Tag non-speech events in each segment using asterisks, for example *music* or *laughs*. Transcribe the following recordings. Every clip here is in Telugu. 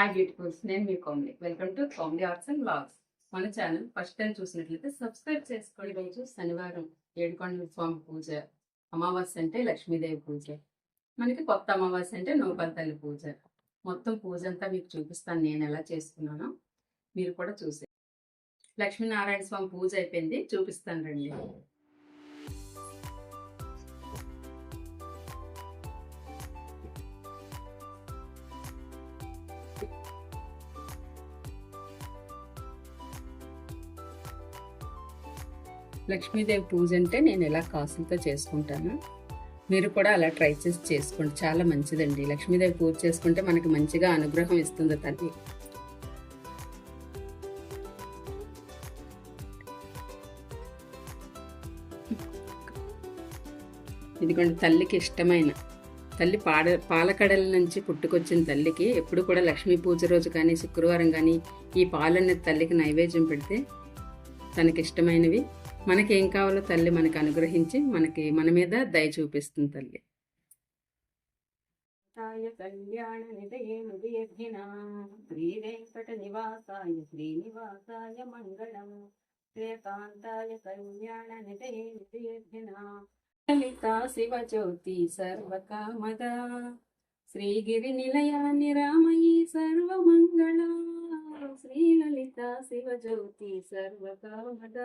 హాయ్ బ్యూటిఫుల్స్ నేను మీ comedy welcome to comedy arts and blogs మన ఛానల్ ఫస్ట్ టైం చూసినట్లయితే సబ్స్క్రైబ్ చేసుకోండి. రోజు శనివారం ఏడుకొండల స్వామి పూజ అమావాస్య అంటే లక్ష్మీదేవి పూజ. మనకి కొత్త అమావాస్య అంటే నూపల తల్లి పూజ. మొత్తం పూజ అంతా మీకు చూపిస్తాను నేను ఎలా చేసుకున్నానో. మీరు కూడా చూసే లక్ష్మీనారాయణ స్వామి పూజ అయిపోయింది చూపిస్తాను రండి. లక్ష్మీదేవి పూజ అంటే నేను ఎలా కాసులతో చేసుకుంటాను? మీరు కూడా అలా ట్రై చేసి చేసుకోండి. చాలా మంచిదండి. లక్ష్మీదేవి పూజ చేసుకుంటే మనకి మంచిగా అనుగ్రహం ఇస్తుంది తల్లి. ఇదిగోండి తల్లికి ఇష్టమైన తల్లి పాడ పాలకడల నుంచి పుట్టుకొచ్చిన తల్లికి ఎప్పుడు కూడా లక్ష్మీ పూజ రోజు కానీ శుక్రవారం కానీ ఈ పాలన్న తల్లికి నైవేద్యం పెడితే తనకి ఇష్టమైనవి మనకి ఏం కావాలో తల్లి మనకు అనుగ్రహించి మనకి మన మీద దయ చూపిస్తుంది తల్లి. కళ్యాణ శ్రీ వెంకట నివాసాయ శ్రీనివాసాయ మంగళం. శ్రీకాంతాయ కళ్యాణ లలిత శివ జ్యోతి సర్వకామదా. శ్రీగిరి నిలయాన్ని రామయీ సర్వమంగళ. శ్రీలలిత శివజ్యోతి సర్వకామద.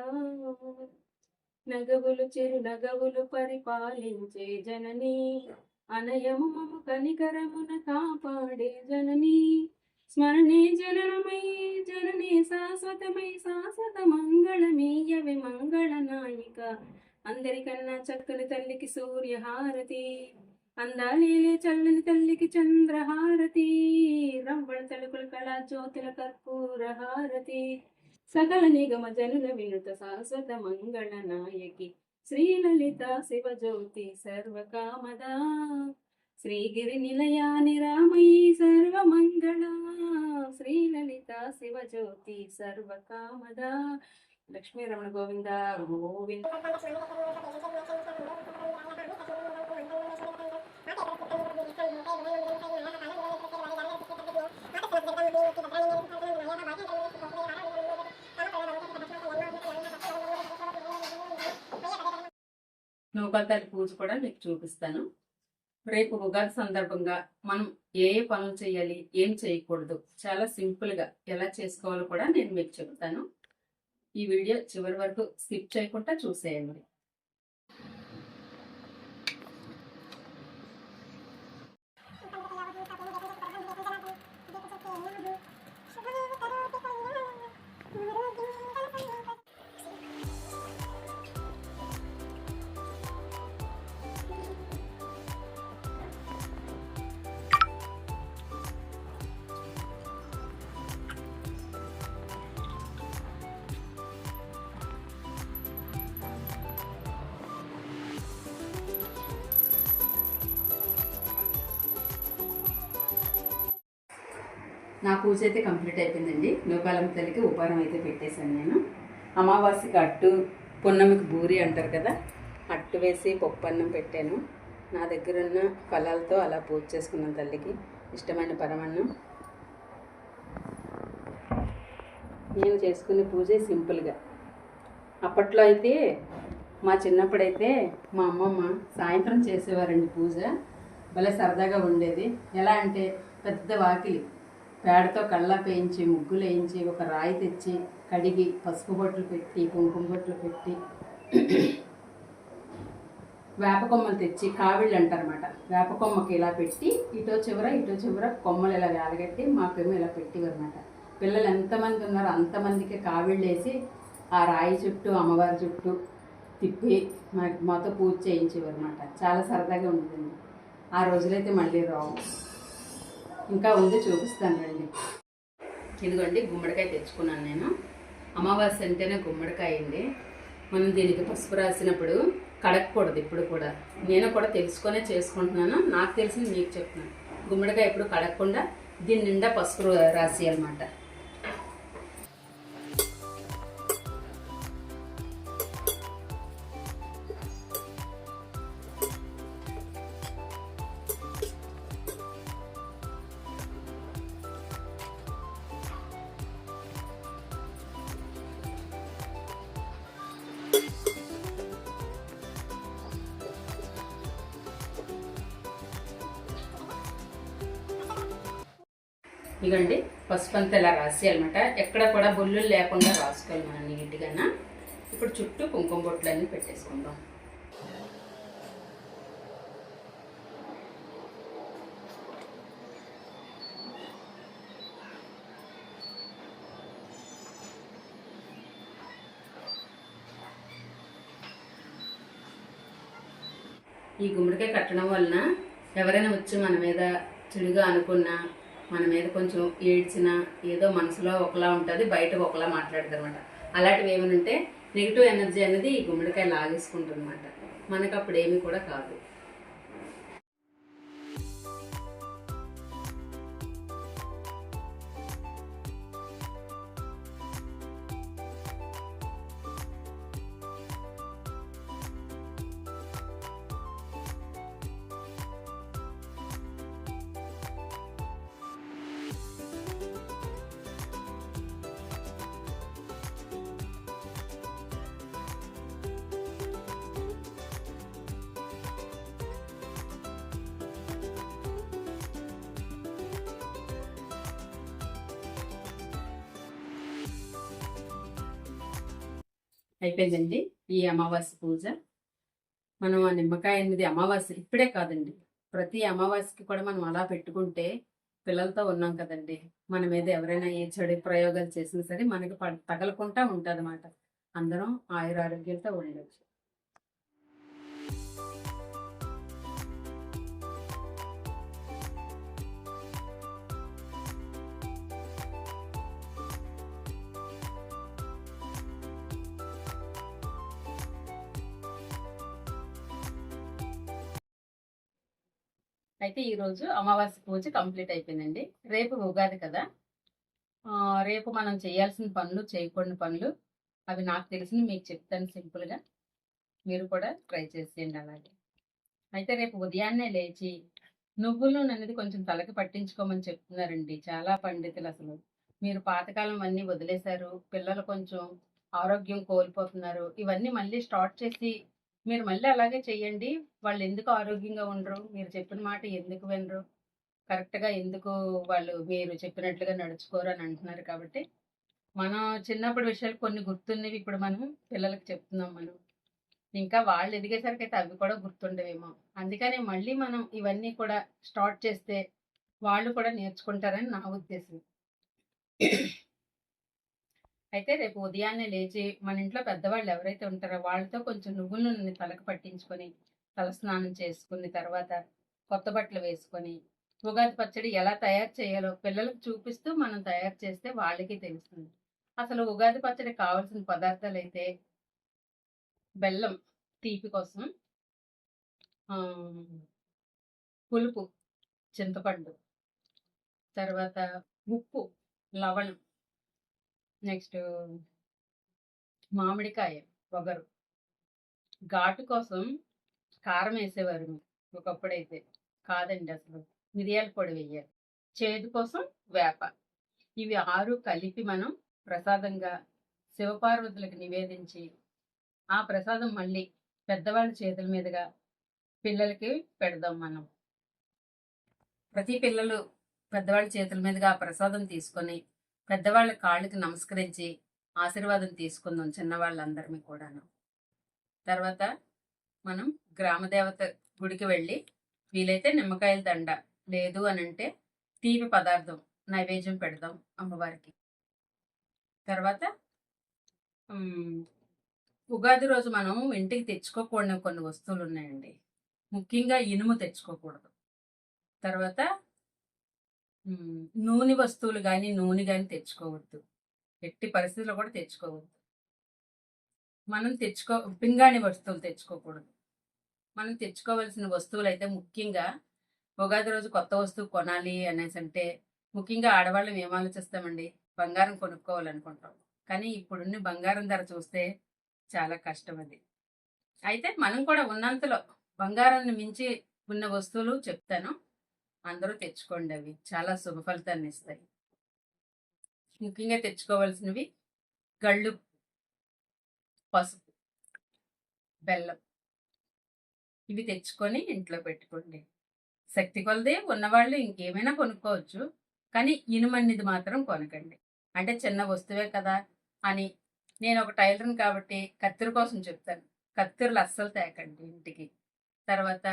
నగవులు చెరు నగవులు పరిపాలించే జనని అనయము మము కనికరమున కాపాడే జనని. స్మరణే జననమై జననే శాశ్వతమై శాశ్వత మంగళమేయవి మంగళ నాయిక. అందరికన్నా చక్కని తల్లికి సూర్యహారతి అందాలేలే చల్లని తల్లికి చంద్రహారతి. రంబళ మంగళ జ్యోతుల కర్పూర హారతి సకల నిగమ జనుల వినుత శాశ్వత మంగళ నాయకి. శ్రీలలిత శివజ్యోతి సర్వకామదా శ్రీగిరి నిలయాని రామయీ సర్వమంగళ శ్రీలలిత శివజ్యోతి సర్వకామదా. లక్ష్మీ రమణ గోవింద గోవింద. *laughs* నూకల్తారి పూజ కూడా మీకు చూపిస్తాను. రేపు ఉగాది సందర్భంగా మనం ఏ ఏ పనులు చేయాలి ఏం చేయకూడదు చాలా సింపుల్గా ఎలా చేసుకోవాలో కూడా నేను మీకు చెప్తాను. ఈ వీడియో చివరి వరకు స్కిప్ చేయకుండా చూసేయండి. నా పూజ అయితే కంప్లీట్ అయిపోయిందండి. నూకాలం తల్లికి ఉపారం అయితే పెట్టేశాను నేను. అమావాస్యకి అట్టు పున్నమికి బూరి అంటారు కదా అట్టు వేసి పప్పు అన్నం పెట్టాను. నా దగ్గర ఉన్న ఫలాలతో అలా పూజ చేసుకున్నాను తల్లికి. ఇష్టమైన పరమన్నం. నేను చేసుకునే పూజ సింపుల్గా. అప్పట్లో అయితే మా చిన్నప్పుడైతే మా అమ్మమ్మ సాయంత్రం చేసేవారండి పూజ. భలే సరదాగా ఉండేది. ఎలా అంటే పెద్ద వాకిలి. పేడతో కళ్ళ పేయించి ముగ్గులు వేయించి ఒక రాయి తెచ్చి కడిగి పసుపు బొట్లు పెట్టి కుంకుమ బొట్లు పెట్టి వేప కొమ్మలు తెచ్చి కావిళ్ళు అంటారన్నమాట. వేప కొమ్మకి ఇలా పెట్టి ఇటో చివర ఇటో చివర కొమ్మలు ఇలా వేలగట్టి మాకేమో ఇలా పెట్టివన్నమాట పిల్లలు ఎంతమంది ఉన్నారో అంతమందికి కావిళ్ళు వేసి ఆ రాయి చుట్టూ అమ్మవారి చుట్టూ తిప్పి మా మాతో పూజ చేయించేవారు అనమాట చాలా సరదాగా ఉంటుంది ఆ రోజులైతే మళ్ళీ రావు. ఇంకా ఉంది చూపిస్తాను రండి. ఇదిగోండి గుమ్మడికాయ తెచ్చుకున్నాను నేను. అమావాస్య అంటేనే గుమ్మడికాయ అండి. మనం దీనికి పసుపు రాసినప్పుడు కడగకూడదు ఇప్పుడు కూడా. నేను కూడా తెలుసుకొనే చేసుకుంటున్నాను. నాకు తెలిసింది మీకు చెప్తున్నాను. గుమ్మడికాయ ఎప్పుడు కడగకుండా దీని నిండా పసుపు రాసి ఇగండి పసుపు అంతా ఇలా రాసేయాలన్నమాట. ఎక్కడ కూడా బొల్లులు లేకుండా రాసుకోవాలి మనం నీట్గా ఇప్పుడు చుట్టూ కుంకుమ బొట్లన్నీ పెట్టేసుకుందాం. ఈ గుమ్మడికాయ కట్టడం వలన ఎవరైనా వచ్చి మన మీద చెడుగా అనుకున్నా మన మీద కొంచెం ఏడ్చినా ఏదో మనసులో ఒకలా ఉంటుంది బయట ఒకలా మాట్లాడతారు అనమాట అలాంటివి ఏమైనా ఉంటే నెగిటివ్ ఎనర్జీ అనేది ఈ గుమ్మడికాయ లాగేసుకుంటుంది అనమాట మనకు అప్పుడు ఏమీ కూడా కాదు. అయిపోయిందండి ఈ అమావాస్య పూజ. మనం ఆ నిమ్మకాయ అనేది అమావాస్య ఇప్పుడే కాదండి. ప్రతి అమావాస్యకి కూడా మనం అలా పెట్టుకుంటే పిల్లలతో ఉన్నాం కదండి. మన మీద ఎవరైనా ఏ చెడు ప్రయోగాలు చేసినా సరే మనకి ప- తగలకుండా ఉంటుంది అన్నమాట అందరం ఆయుర ఆరోగ్యాలతో ఉండొచ్చు. అయితే ఈరోజు అమావాస్య పూజ కంప్లీట్ అయిపోయిందండి. రేపు ఉగాది కదా. రేపు మనం చేయాల్సిన పనులు చేయకూడని పనులు అవి నాకు తెలిసిన మీకు చెప్తాను సింపుల్గా మీరు కూడా ట్రై చేసేయండి అలాగే. అయితే రేపు ఉదయాన్నే లేచి నువ్వులు అనేది కొంచెం తలకి పట్టించుకోమని చెప్తున్నారండి చాలా పండితులు అసలు. మీరు పాతకాలం అన్నీ వదిలేశారు పిల్లలు కొంచెం ఆరోగ్యం కోల్పోతున్నారు ఇవన్నీ మళ్ళీ స్టార్ట్ చేసి మీరు మళ్ళీ అలాగే చెయ్యండి. వాళ్ళు ఎందుకు ఆరోగ్యంగా ఉండరు? మీరు చెప్పిన మాట ఎందుకు వినరు? కరెక్ట్గా ఎందుకు వాళ్ళు మీరు చెప్పినట్లుగా నడుచుకోరు అని అంటున్నారు కాబట్టి మనం చిన్నప్పటి విషయాలు కొన్ని గుర్తున్నవి ఇప్పుడు మనం పిల్లలకు చెప్తున్నాం మనం. ఇంకా వాళ్ళు ఎదిగేసరికి అయితే అవి కూడా గుర్తుండవేమో. అందుకని మళ్ళీ మనం ఇవన్నీ కూడా స్టార్ట్ చేస్తే వాళ్ళు కూడా నేర్చుకుంటారని నా ఉద్దేశం. అయితే రేపు ఉదయాన్నే లేచి మన ఇంట్లో పెద్దవాళ్ళు ఎవరైతే ఉంటారో వాళ్ళతో కొంచెం నువ్వుల నూనె తలకు పట్టించుకొని తలస్నానం చేసుకుని తర్వాత కొత్త బట్టలు వేసుకొని ఉగాది పచ్చడి ఎలా తయారు చేయాలో పిల్లలకు చూపిస్తూ మనం తయారు చేస్తే వాళ్ళకి తెలుస్తుంది. అసలు ఉగాది పచ్చడి కావాల్సిన పదార్థాలు అయితే బెల్లం తీపి కోసం పులుపు చింతపండు తర్వాత ఉప్పు లవణం నెక్స్ట్ మామిడికాయ పొగరు ఘాటు కోసం కారం వేసేవారు ఒకప్పుడైతే. కాదండి అసలు. మిరియాల పొడి వేయాలి. చేదు కోసం వేప. ఇవి ఆరు కలిపి మనం ప్రసాదంగా శివపార్వతులకు నివేదించి ఆ ప్రసాదం మళ్ళీ పెద్దవాళ్ళ చేతుల మీదుగా పిల్లలకి పెడదాం మనం. ప్రతి పిల్లలు పెద్దవాళ్ళ చేతుల మీదుగా ఆ ప్రసాదం తీసుకొని పెద్దవాళ్ళ కాళ్ళకి నమస్కరించి ఆశీర్వాదం తీసుకుందాం చిన్నవాళ్ళందరినీ కూడాను. తర్వాత మనం గ్రామదేవత గుడికి వెళ్ళి వీలైతే నిమ్మకాయల దండ లేదు అని అంటే తీపి పదార్థం నైవేద్యం పెడదాం అమ్మవారికి. తర్వాత ఉగాది రోజు మనం ఇంటికి తెచ్చుకోకూడని కొన్ని వస్తువులు ఉన్నాయండి ముఖ్యంగా ఇనుము తెచ్చుకోకూడదు. తర్వాత నూనె వస్తువులు కానీ నూనె కానీ తెచ్చుకోవద్దు. ఎట్టి పరిస్థితుల్లో కూడా తెచ్చుకోవద్దు. మనం తెచ్చుకో పింగాణి వస్తువులు తెచ్చుకోకూడదు. మనం తెచ్చుకోవాల్సిన వస్తువులు అయితే ముఖ్యంగా ఉగాది రోజు కొత్త వస్తువు కొనాలి అనేసి అంటే ముఖ్యంగా ఆడవాళ్ళం ఏం ఆలోచిస్తామండి? బంగారం కొనుక్కోవాలనుకుంటాం. కానీ ఇప్పుడున్న బంగారం ధర చూస్తే చాలా కష్టం అది. అయితే మనం కూడా ఉన్నంతలో బంగారాన్ని మించి ఉన్న వస్తువులు చెప్తాను. అందరూ తెచ్చుకోండి అవి చాలా శుభ ఫలితాన్ని ఇస్తాయి. ముఖ్యంగా తెచ్చుకోవాల్సినవి గళ్ళు పసుపు బెల్లం. ఇవి తెచ్చుకొని ఇంట్లో పెట్టుకోండి. శక్తి కొలదే ఉన్నవాళ్ళు ఇంకేమైనా కొనుక్కోవచ్చు. కానీ ఇనుమన్నిది మాత్రం కొనకండి. అంటే చిన్న వస్తువే కదా అని. నేను ఒక టైలర్ని కాబట్టి కత్తిరి కోసం చెప్తాను. కత్తిరలు అస్సలు తేకండి ఇంటికి. తర్వాత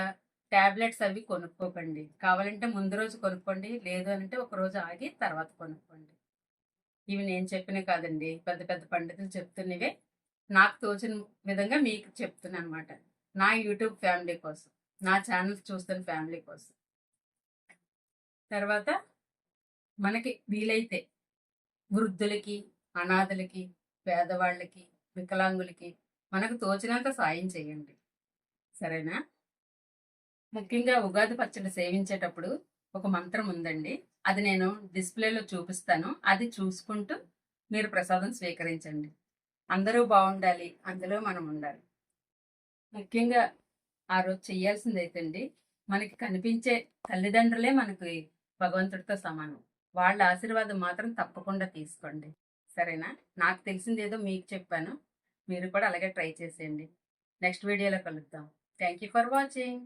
ట్యాబ్లెట్స్ అవి కొనుక్కోకండి. కావాలంటే ముందు రోజు కొనుక్కోండి లేదు అంటే ఒక రోజు ఆగి తర్వాత కొనుక్కోండి. ఇవి నేను చెప్పినవి కాదండి. పెద్ద పెద్ద పండితులు చెప్తున్నవే. నాకు తోచిన విధంగా మీకు చెప్తున్నాను అనమాట నా యూట్యూబ్ ఫ్యామిలీ కోసం నా ఛానల్స్ చూస్తున్న ఫ్యామిలీ కోసం. తర్వాత మనకి వీలైతే వృద్ధులకి అనాథలకి పేదవాళ్ళకి వికలాంగులకి మనకు తోచినంత సాయం చేయండి. సరేనా? ముఖ్యంగా ఉగాది పచ్చడి సేవించేటప్పుడు ఒక మంత్రం ఉందండి. అది నేను డిస్ప్లేలో చూపిస్తాను. అది చూసుకుంటూ మీరు ప్రసాదం స్వీకరించండి. అందరూ బాగుండాలి. అందులో మనం ఉండాలి. ముఖ్యంగా ఆ రోజు చెయ్యాల్సింది అయితే అండి మనకి కనిపించే తల్లిదండ్రులే మనకి భగవంతుడితో సమానం. వాళ్ళ ఆశీర్వాదం మాత్రం తప్పకుండా తీసుకోండి. సరేనా? నాకు తెలిసింది ఏదో మీకు చెప్పాను. మీరు కూడా అలాగే ట్రై చేసేయండి. నెక్స్ట్ వీడియోలో కలుద్దాం. Thank you for watching.